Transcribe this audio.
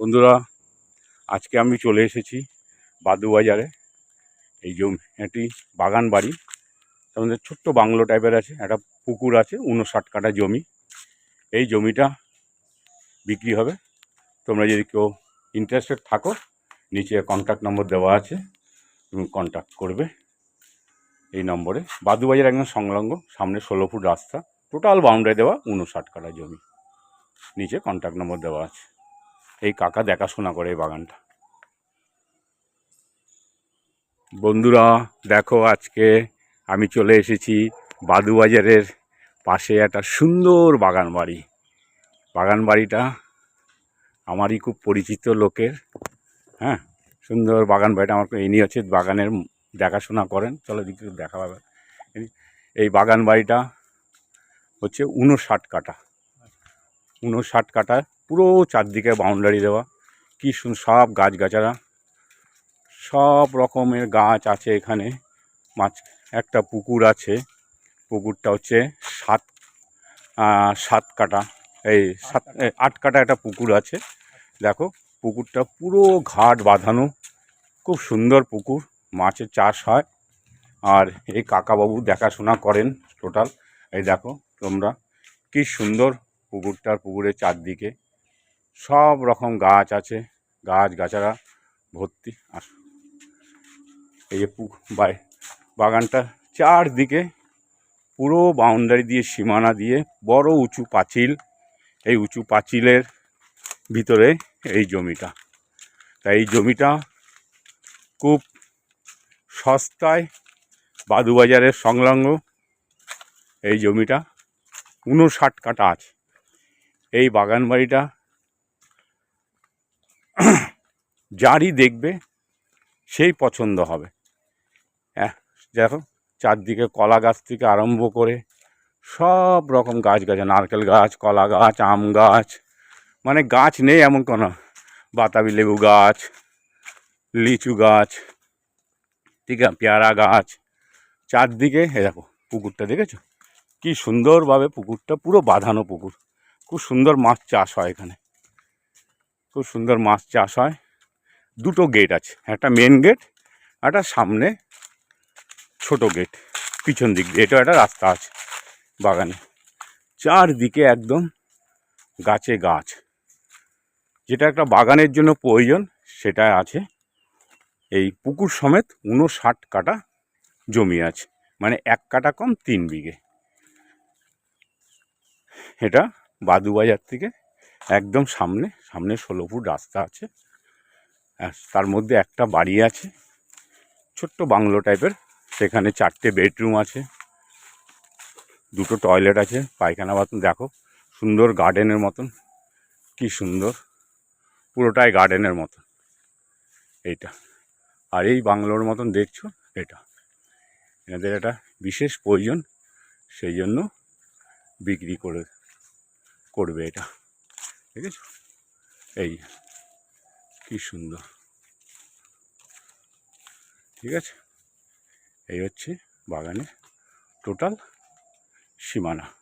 বন্ধুরা, আজকে আমি চলে এসেছি বাদুবাজারে। এই জমিটি বাগান বাড়ি। মধ্যে ছোট্ট বাংলো টাইপের আছে, একটা পুকুর আছে, উনষাট কাটা জমি। এই জমিটা বিক্রি হবে। তোমরা যদি কেউ ইন্টারেস্টেড থাকো, নিচে কন্ট্যাক্ট নম্বর দেওয়া আছে, তুমি কন্ট্যাক্ট করবে। এই নম্বরে। বাদুবাজার একদম সংলগ্ন, সামনে ষোলো ফুট রাস্তা। টোটাল বাউন্ডারি দেওয়া উনষাট কাটা জমি। নিচে কন্ট্যাক্ট নম্বর দেওয়া আছে। এই কাকা দেখাশোনা করে এই বাগানটা। বন্ধুরা, দেখো আজকে আমি চলে এসেছি বাদুবাজারের পাশে একটা সুন্দর বাগান বাড়ি। বাগান বাড়িটা আমারই খুব পরিচিত লোকের। হ্যাঁ সুন্দর বাগান বাড়িটা আমার ইনি হচ্ছে বাগানের দেখাশোনা করেন। চলো দিকে দেখা পাবে এই বাগান বাড়িটা হচ্ছে উনষাট কাটা উনষাট কাটা পুরো চারদিকে বাউন্ডারি দেওয়া। কি সুন্দর সব গাছগাছারা। সব রকমের গাছ আছে এখানে। মাছ, একটা পুকুর আছে। পুকুরটা হচ্ছে সাত সাত কাটা। এই সাত আট কাটা একটা পুকুর আছে। দেখো, পুকুরটা পুরো ঘাট বাঁধানো। খুব সুন্দর পুকুর। মাছের চাষ হয়। আর এই কাকাবাবু দেখাশোনা করেন টোটাল এই দেখো, তোমরা। কি সুন্দর পুকুরটার পুকুরের চারদিকে। সব রকম গাছ আছে গাছ গাছারা ভর্তি। আর এই যে বাই, বাগানটা চারদিকে পুরো বাউন্ডারি দিয়ে, সীমানা দিয়ে বড় উঁচু পাঁচিল। এই উঁচু পাঁচিলের ভিতরে এই জমিটা। তাই এই জমিটা খুব সস্তায় বাদুবাজারের সংলগ্ন। এই জমিটা উনষাট কাটা আছে। এই বাগান বাড়িটা যারই দেখবে, সেই পছন্দ হবে। দেখো, চারদিকে কলা গাছ থেকে আরম্ভ করে সব রকম গাছ গাছ, নারকেল গাছ, কলা গাছ, আম গাছ মানে গাছ নেই এমন কোনো। বাতাবি লেবু গাছ, লিচু গাছ, ঠিক আছে, পেয়ারা গাছ। চারদিকে, এ দেখো, পুকুরটা দেখেছ? কি সুন্দরভাবে পুকুরটা পুরো বাঁধানো পুকুর। খুব সুন্দর মাছ চাষ হয় এখানে। খুব সুন্দর মাছ চাষ হয়। দুটো গেট আছে। একটা মেন গেট একটা সামনে ছোট গেট পিছন দিক দিয়ে। এটাও একটা রাস্তা আছে বাগানে। চারদিকে একদম গাছে গাছ। যেটা একটা বাগানের জন্য প্রয়োজন সেটা আছে। এই পুকুর সমেত উনষাট কাটা জমি আছে। মানে এক কাটা কম তিন বিঘে। এটা বাদুবাজার থেকে একদম সামনে সামনে ষোলো ফুট রাস্তা আছে। তার মধ্যে একটা বাড়ি আছে, ছোট্ট বাংলো টাইপের। সেখানে চারটে বেডরুম আছে, দুটো টয়লেট আছে, পায়খানা বাথরুম, দেখো, সুন্দর গার্ডেনের মতন, কি সুন্দর, পুরোটাই গার্ডেনের মতন, এইটা। আর এই বাংলোর মতন দেখছ, এটা। এনাদের একটা বিশেষ প্রয়োজন, সেই জন্য বিক্রি করে, করবে এটা। ঠিক আছে? এই। কি সুন্দর। ঠিক আছে? এই হচ্ছে বাগানের টোটাল সীমানা।